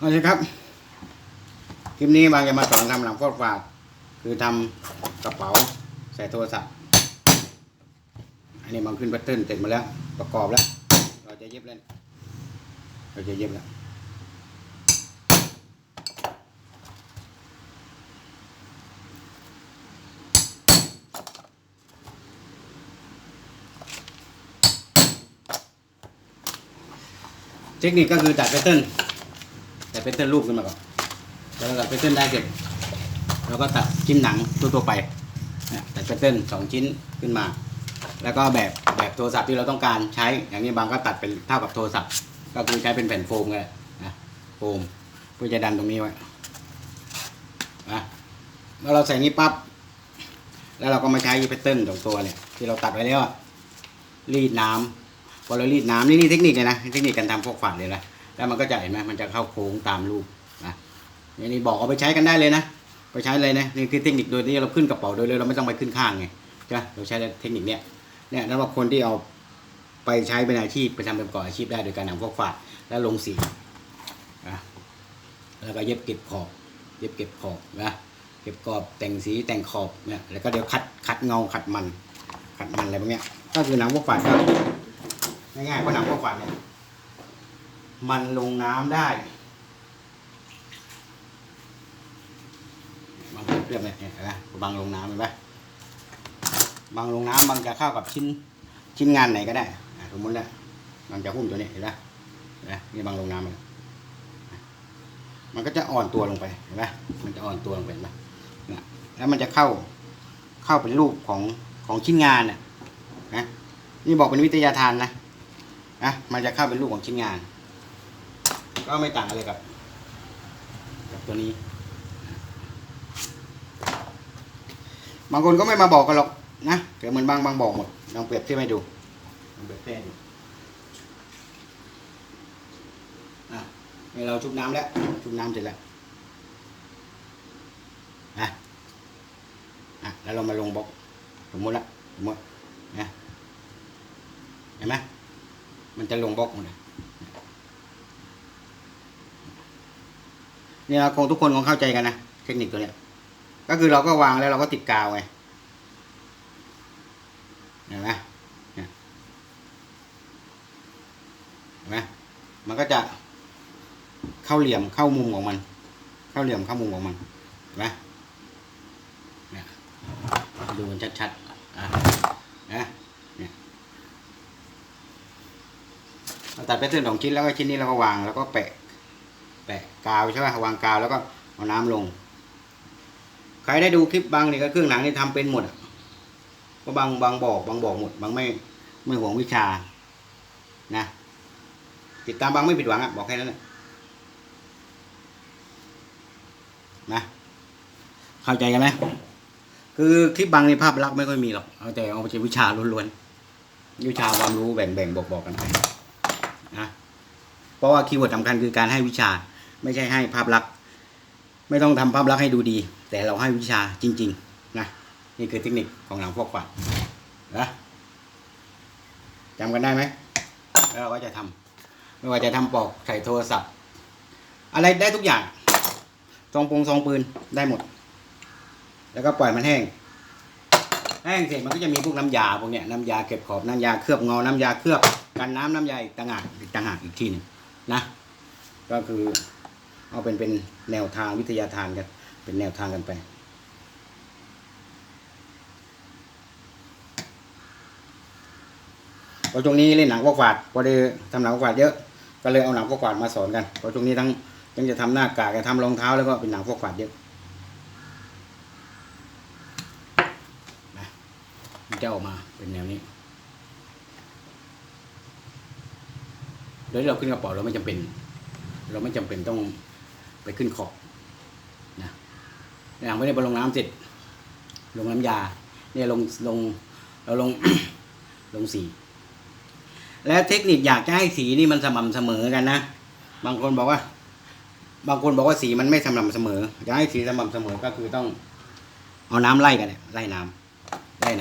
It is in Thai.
เอเลยครับ คลิปนี้บางจะมาสอนทำหลังฟอกฝาดคือทำกระเป๋าใส่โทรศัพท์ อันนี้บางขึ้นแพทเทิร์นเสร็จมาแล้ว ประกอบแล้ว เราจะเย็บแล้วเราจะเย็บแล้วเทคนิคก็คือตัดแพทเทิร์น ตัดแพทเทิร์นรูปขึ้นมาก่อนแล้วตัดแพทเทิร์นได้เสร็จเราก็ตัดชิ้นหนังทั่วๆไปเนี่ยตัดแพทเทิร์นสองชิ้นขึ้นมา แล้วก็แบบแบบโทรศัพท์ที่เราต้องการใช้ อย่างนี้บางก็ตัดเป็นเท่ากับโทรศัพท์ ก็คือใช้เป็นแผ่นโฟมกันนะโฟมเพื่อจะดันตรงนี้ไว้นะเมื่อเราใส่นี้ปั๊บแล้วเราก็มาใช้แพทเทิร์นของตัวเนี่ยที่เราตัดไว้แล้วรีดน้ำพอเรารีดน้ำนี่นี่เทคนิคเลยนะเทคนิคการทำพวกฝาดเลยนะ แล้วมันก็จะเห็นไหมมันจะเข้าโค้งตามรูปนะนี่บอกเอาไปใช้กันได้เลยนะ ไปใช้เลยนะนี่คือเทคนิคโดยที่เราขึ้นกระเป๋าโดยเราไม่ต้องไปขึ้นข้างไงใช่ไหมเราใช้เทคนิคเนี้ยเนี่ยแล้วว่าคนที่เอาไปใช้เป็นอาชีพไปทำเป็นประกอบอาชีพได้โดยการนำพวกฝาดแล้วลงสีนะแล้วก็เย็บเก็บขอบ เย็บเก็บขอบนะเก็บขอบแต่งสีแต่งขอบเนี่ยแล้วก็เดี๋ยวขัดขัดเงาขัดมันขัดมันอะไรพวกเนี้ยก็คือหนังพวกฝาดก็ง่ายๆเพราะหนังพวกฟันเนี่ย มันลงน้ำได้บางเปรียบเนี่ยเห็นไหมบางลงน้ำเห็นไหมบางลงน้ำบางจะเข้ากับชิ้นชิ้นงานไหนก็ได้สมมติเนี่ยบางจะหุ้มตัวนี้เห็นไหมเห็นไหมนี่บางลงน้ำมันมันก็จะอ่อนตัวลงไปเห็นไหมมันจะอ่อนตัวลงไปเห็นไหมแล้วมันจะเข้าเข้าเป็นรูปของของชิ้นงานน่ะนะนี่บอกเป็นวิทยาทานนะนะมันจะเข้าเป็นรูปของชิ้นงาน ก็ไม่ต่างอะไรกับกับตัวนี้ บางคนก็ไม่มาบอกกันหรอกนะแต่เหมือนบางบางบอกหมดลองเปรียบเทียบให้ดูลองเปรียบเทียบให้ดูอะนี่เราชุบน้ำแล้วชุบน้ำเสร็จแล้วอะอะแล้วเรามาลงบล็อกสมมติละสมมตินะเห็นไหมมันจะลงบล็อกหมดเลย เนี่ยคงทุกคนคงเข้าใจกันนะเทคนิคตัวเนี้ย ก็คือเราก็วางแล้วเราก็ติดกาวไงเห็นไหมเห็นไหมมันก็จะเข้าเหลี่ยมเข้ามุมของมัน เข้าเหลี่ยมเข้ามุมของมันเห็นไหมดูมันชัดๆอะนะเนี่ยเราตัดแพทเทิร์นสองชิ้นแล้วก็ชิ้นนี้เราก็วางแล้วก็แปะ กาวใช่ไหมวางกาวแล้วก็เอาน้ำลง ใครได้ดูคลิปบางนี่ก็เครื่องหนังนี่ทำเป็นหมดก็บางบางบอกบางบอกหมดบางไม่ไม่ห่วงวิชา นะ ติดตามบางไม่ผิดหวังอะบอกแค่นั้นแหละนะเข้าใจกันไหมคือคลิปบางในภาพลักษณ์ไม่ค่อยมีหรอกเอาแต่เอาไปใช้วิชาล้วนๆวิชาความรู้แบ่งๆบอกๆกันไปนะเพราะว่าคีย์เวิร์ดสำคัญคือการให้วิชา ไม่ใช่ให้ภาพลักษณ์ไม่ต้องทำภาพลักษณ์ให้ดูดี แต่เราให้วิชาจริง ๆ นะ นี่คือเทคนิคของหลังฟอกฟันนะจำกันได้ไหมแล้วเราก็จะทำไม่ว่าจะทำปอกใส่โทรศัพท์ อะไรได้ทุกอย่างซองปงซองปืนได้หมด แล้วก็ปล่อยมันแห้งแห้งเสร็จมันก็จะมีพวกน้ำยาพวกเนี้ยน้ำยาเก็บขอบน้ำยาเคลือบเงาน้ำยาเคลือบกันน้ำน้ำยาอีกต่างหากอีกต่างหากอีกทีหนึงนะ ก็คือ เอาเป็นเป็นแนวทางวิทยาทานกัน เป็นแนวทางกันไป เพราะช่วงนี้เล่นหนังพวกฝาดพอได้ทำหนังพวกฝาดเยอะ ก็เลยเอาหนังพวกฝาดมาสอนกัน เพราะช่วงนี้ทั้งทั้งจะทำหน้ากากจะทำรองเท้าแล้วก็เป็นหนังพวกฝาดเยอะนะมันจะออกมาเป็นแนวนี้โดยเราขึ้นกระเป๋าเราไม่จำเป็น เราไม่จำเป็นต้อง ไปขึ้นขอบนะอย่างไม่ได้ไปลงน้ำเสร็จ ลงน้ำยา เนี่ยลงลงเราลงลงสี และเทคนิคอยากจะให้สีนี่มันสม่ำเสมอกันนะ บางคนบอกว่า บางคนบอกว่าสีมันไม่สม่ำเสมออยากให้สีสม่ำเสมอก็คือต้องเอาน้ำไล่กันเนี่ยไล่น้